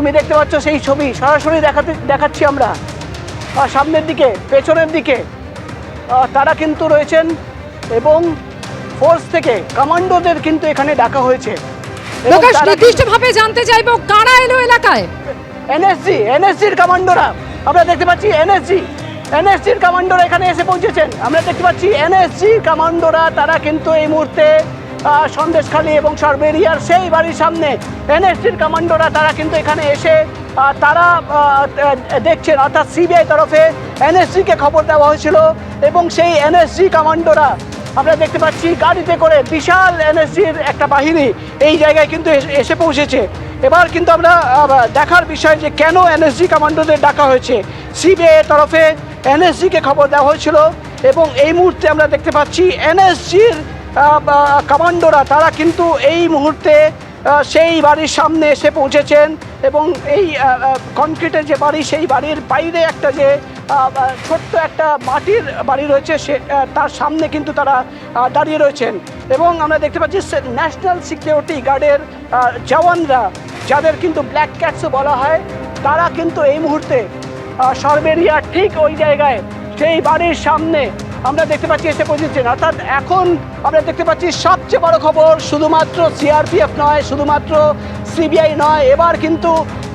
তুমি দেখতে পাচ্ছ সেই ছবি সরাসরি দেখাতে দেখাচ্ছি আমরা। সামনের দিকে পেছনের দিকে তারা কিন্তু রয়েছেন এবং ফোর্স থেকে কমান্ডোদের কিন্তু এখানে ডাকা হয়েছে। তারা নির্দিষ্টভাবে জানতে চাইব কারা এলো এলাকায়? এনএসজি এনএসজির কমান্ডোরা। আমরা দেখতে পাচ্ছি এনএসজি এনএসজির কমান্ডোরা এখানে এসে পৌঁছেছেন। আমরা দেখতে পাচ্ছি এনএসজি কমান্ডোরা তারা কিন্তু এই মুহূর্তে সন্দেশখালী এবং সরবেরিয়ার সেই বাড়ির সামনে এনএসজির কমান্ডোরা তারা কিন্তু এখানে এসে তারা দেখছেন, অর্থাৎ সিবিআই তরফে এনএসজিকে খবর দেওয়া হয়েছিল এবং সেই এনএসজি কমান্ডোরা আমরা দেখতে পাচ্ছি গাড়িতে করে বিশাল এনএসজির একটা বাহিনী এই জায়গায় কিন্তু এসে- পৌঁছেছে। এবার কিন্তু আমরা দেখার বিষয় যে কেন এনএসজি কমান্ডোদের ডাকা হয়েছে। সিবিআই তরফে এনএসজিকে খবর দেওয়া হয়েছিল এবং এই মুহূর্তে আমরা দেখতে পাচ্ছি এনএসজির কমান্ডোরা তারা কিন্তু এই মুহূর্তে সেই বাড়ির সামনে এসে পৌঁছেছেন এবং এই কনক্রিটের যে বাড়ি সেই বাড়ির বাইরে একটা যে ছোট্ট একটা মাটির বাড়ি রয়েছে সে তার সামনে কিন্তু তারা দাঁড়িয়ে রয়েছেন। এবং আমরা দেখতে পাচ্ছি ন্যাশনাল সিকিউরিটি গার্ডের জওয়ানরা যাদের কিন্তু ব্ল্যাক ক্যাটসও বলা হয় তারা কিন্তু এই মুহূর্তে আহ, ঠিক ওই জায়গায় সেই বাড়ির সামনে আমরা দেখতে পাচ্ছি এসে পৌঁছেছেন। অর্থাৎ এখন আমরা দেখতে পাচ্ছি সবচেয়ে বড় খবর শুধুমাত্র সিআরপিএফ নয়, শুধুমাত্র সিবিআই নয়, এবার কিন্তু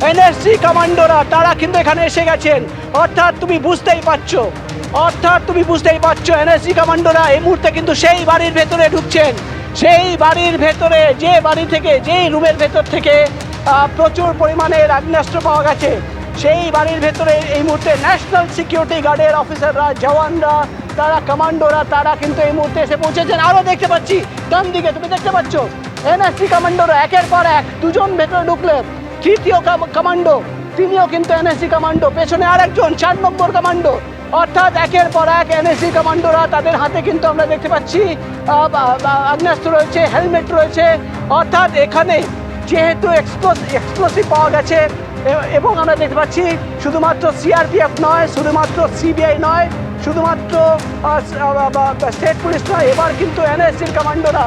এনএসসি কমান্ডোরা, তারা কিন্তু এখানে এসে গেছেন। অর্থাৎ তুমি বুঝতেই পারছ, অর্থাৎ তুমি বুঝতেই পারছ এনএসসি কমান্ডোরা এই মুহূর্তে কিন্তু সেই বাড়ির ভেতরে ঢুকছেন। সেই বাড়ির ভেতরে, যে বাড়ি থেকে, যেই রুমের ভেতর থেকে প্রচুর পরিমাণে আগ্নেয়াস্ত্র পাওয়া গেছে। সেই বাড়ির ভেতরে এই মুহূর্তে ন্যাশনাল সিকিউরিটি গার্ডের অফিসাররা, জওয়ানরা তারা কমান্ডোরা, তারা কিন্তু এই মুহূর্তে এসে পৌঁছেছেন। আরও দেখতে পাচ্ছি ডান দিকে তুমি দেখতে পাচ্ছ? এনএসসি কমান্ডোরা একের পর এক দুজন ভেতরে ঢুকলেন তৃতীয় কমান্ডো, তিনিও কিন্তু এনএসসি কমান্ডো, পেছনে আরেকজন, চার নম্বর কমান্ডো। অর্থাৎ একের পর এক এনএসসি কমান্ডোরা তাদের হাতে কিন্তু আমরা দেখতে পাচ্ছি আগ্নেয়াস্ত্র রয়েছে, হেলমেট রয়েছে। অর্থাৎ এখানে যেহেতু এক্সপ্লোসিভ পাওয়া গেছে এবং আমরা দেখতে পাচ্ছি, শুধুমাত্র সিআরপিএফ নয়, শুধুমাত্র সিবিআই নয় শুধুমাত্র স্টেট পুলিশ নয়, এবার কিন্তু এনএসসির কমান্ডোরা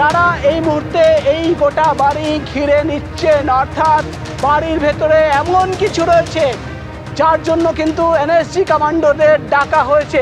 তারা এই মুহূর্তে এই গোটা বাড়ি ঘিরে নিচ্ছেন অর্থাৎ বাড়ির ভেতরে এমন কিছু রয়েছে, যার জন্য কিন্তু এনএসসি কমান্ডোদের ডাকা হয়েছে।